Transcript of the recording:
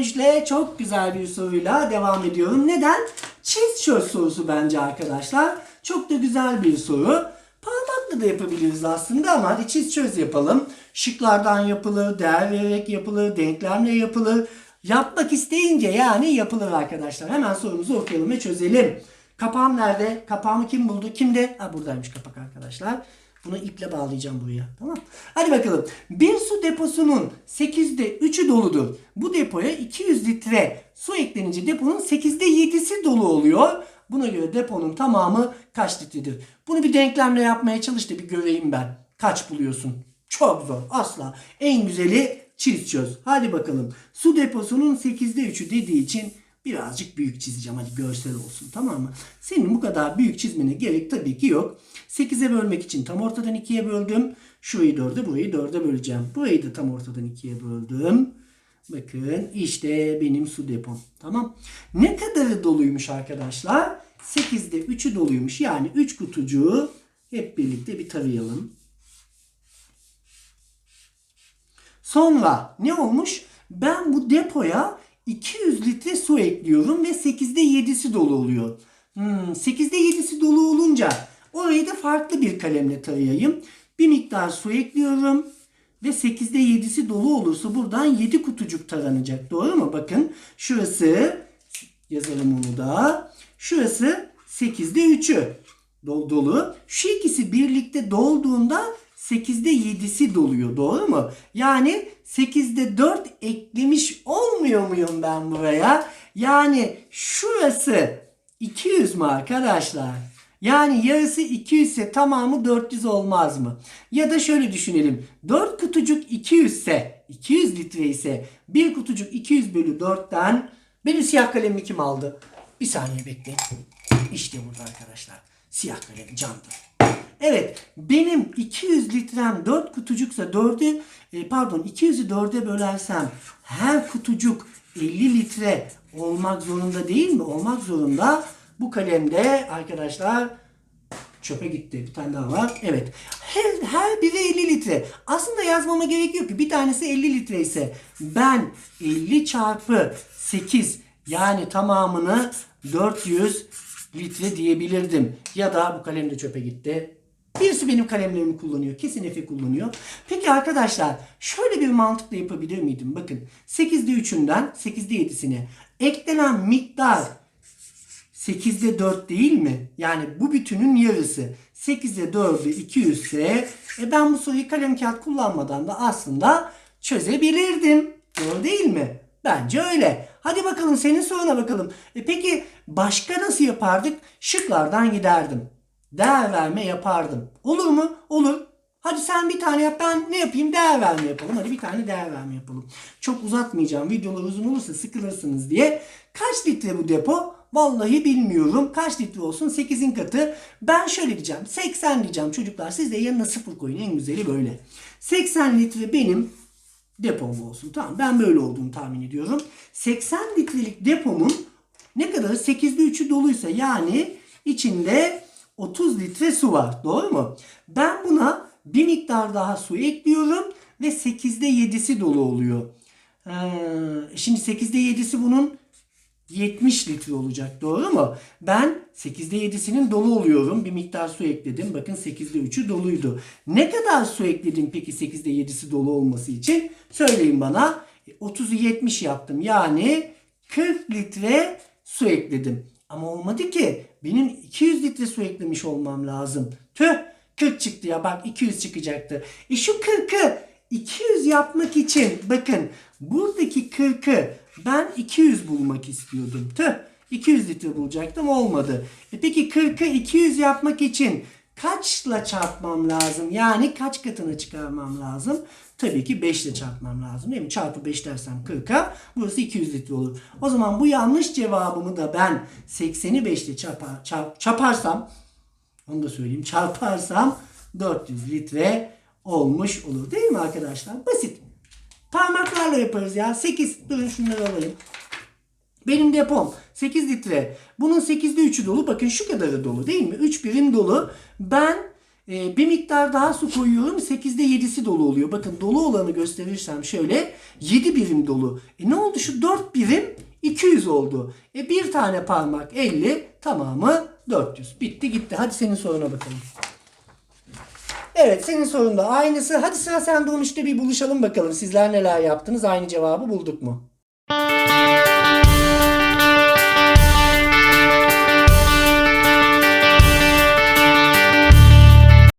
13'le çok güzel bir soruyla devam ediyorum. Neden? Çiz çöz sorusu bence arkadaşlar. Çok da güzel bir soru. Parmakla da yapabiliriz aslında ama hadi çiz çöz yapalım. Şıklardan yapılır, değer vererek yapılır, denklemle yapılır. Yapmak isteyince yani yapılır arkadaşlar. Hemen sorumuzu okuyalım ve çözelim. Kapağım nerede? Kapağımı kim buldu? Kimde? Ha buradaymış kapak arkadaşlar. Bunu iple bağlayacağım buraya. Tamam. Hadi bakalım. Bir su deposunun 8'de 3'ü doludur. Bu depoya 200 litre su eklenince deponun 8'de 7'si dolu oluyor. Buna göre deponun tamamı kaç litredir? Bunu bir denklemle yapmaya çalış da bir göreyim ben. Kaç buluyorsun? Çok zor. Asla. En güzeli çiz çöz. Hadi bakalım. Su deposunun 8'de 3'ü dediği için birazcık büyük çizeceğim. Hadi görsel olsun tamam mı? Senin bu kadar büyük çizmene gerek tabii ki yok. 8'e bölmek için tam ortadan 2'ye böldüm. Şurayı 4'e burayı 4'e böleceğim. Burayı da tam ortadan 2'ye böldüm. Bakın işte benim su depom. Tamam. Ne kadarı doluymuş arkadaşlar? 8'de 3'ü doluymuş. Yani 3 kutucuğu hep birlikte bir tarayalım. Sonra ne olmuş? Ben bu depoya 200 litre su ekliyorum ve 8'de 7'si dolu oluyor. Hmm, 8'de 7'si dolu olunca orayı da farklı bir kalemle tarayayım. Bir miktar su ekliyorum ve 8'de 7'si dolu olursa buradan 7 kutucuk taranacak. Doğru mu? Bakın şurası yazalım onu da. Şurası 8'de 3'ü dolu. Şu ikisi birlikte dolduğunda 8'de 7'si doluyor. Doğru mu? Yani 8'de 4 eklemiş olmuyor muyum ben buraya? Yani şurası 200 mü arkadaşlar? Yani yarısı 200 ise tamamı 400 olmaz mı? Ya da şöyle düşünelim. 4 kutucuk 200 ise 200 litre ise bir kutucuk 200 bölü 4'ten benim siyah kalemimi kim aldı? Bir saniye bekleyin. İşte burada arkadaşlar. Siyah kalem candır. Evet benim 200 litrem 4 kutucuksa 4'ü e, pardon 200'ü 4'e bölersem her kutucuk 50 litre olmak zorunda değil mi? Olmak zorunda. Bu kalemde arkadaşlar çöpe gitti. Bir tane daha var. Evet. Her, her biri 50 litre. Aslında yazmama gerek yok ki. Bir tanesi 50 litre ise ben 50 çarpı 8 yani tamamını 400 litre diyebilirdim. Ya da bu kalem de çöpe gitti. Birisi benim kalemlerimi kullanıyor. Kesin Efe kullanıyor. Peki arkadaşlar şöyle bir mantıkla yapabilir miydim? Bakın 8'de 3'ünden 8'de 7'sine eklenen miktar 8'de 4 değil mi? Yani bu bütünün yarısı. 8'de 4'ü 200 ise e ben bu soruyu kalem kağıt kullanmadan da aslında çözebilirdim. Doğru değil mi? Bence öyle. Hadi bakalım senin soruna bakalım. E peki başka nasıl yapardık? Şıklardan giderdim. Değer verme yapardım. Olur mu? Olur. Hadi sen bir tane yap ben ne yapayım? Değer verme yapalım. Hadi bir tane değer verme yapalım. Çok uzatmayacağım. Videolar uzun olursa sıkılırsınız diye. Kaç litre bu depo? Vallahi bilmiyorum. Kaç litre olsun? 8'in katı. Ben şöyle diyeceğim. 80 diyeceğim çocuklar. Siz de yanına sıfır koyun. En güzeli böyle. 80 litre benim depom olsun. Tamam ben böyle olduğunu tahmin ediyorum. 80 litrelik depomun ne kadar 8'de 3'ü doluysa yani içinde 30 litre su var. Doğru mu? Ben buna bir miktar daha su ekliyorum ve 8'de 7'si dolu oluyor. Ee, şimdi 8'de 7'si bunun 70 litre olacak. Doğru mu? Ben 8'de 7'sinin dolu oluyorum. Bir miktar su ekledim. Bakın 8'de 3'ü doluydu. Ne kadar su ekledim peki 8'de 7'si dolu olması için? Söyleyin bana. 30'u 70 yaptım. Yani 40 litre su ekledim. Ama olmadı ki. Benim 200 litre su eklemiş olmam lazım. Tüh 40 çıktı ya bak 200 çıkacaktı. E şu 40'ı 200 yapmak için bakın buradaki 40'ı ben 200 bulmak istiyordum. Tüh 200 litre bulacaktım olmadı. E peki 40'ı 200 yapmak için kaçla çarpmam lazım? Yani kaç katına çıkarmam lazım? Tabii ki 5 ile çarpmam lazım değil mi? Çarpı 5 dersem 40'a burası 200 litre olur. O zaman bu yanlış cevabımı da ben 80'i 5 ile çarpar, çarp, çarparsam onu da söyleyeyim çarparsam 400 litre olmuş olur değil mi arkadaşlar? Basit. Parmaklarla yaparız ya. 8. Durun şunları alayım. Benim depom 8 litre. Bunun 8'de 3'ü dolu. Bakın şu kadarı dolu değil mi? 3 birim dolu. Ben Ee, bir miktar daha su koyuyorum. 8'de 7'si dolu oluyor. Bakın dolu olanı gösterirsem şöyle 7 birim dolu. E ne oldu şu 4 birim 200 oldu. E bir tane parmak 50 tamamı 400. Bitti gitti. Hadi senin soruna bakalım. Evet senin sorun da aynısı. Hadi sıra sende 13'te bir buluşalım bakalım. Sizler neler yaptınız? Aynı cevabı bulduk mu?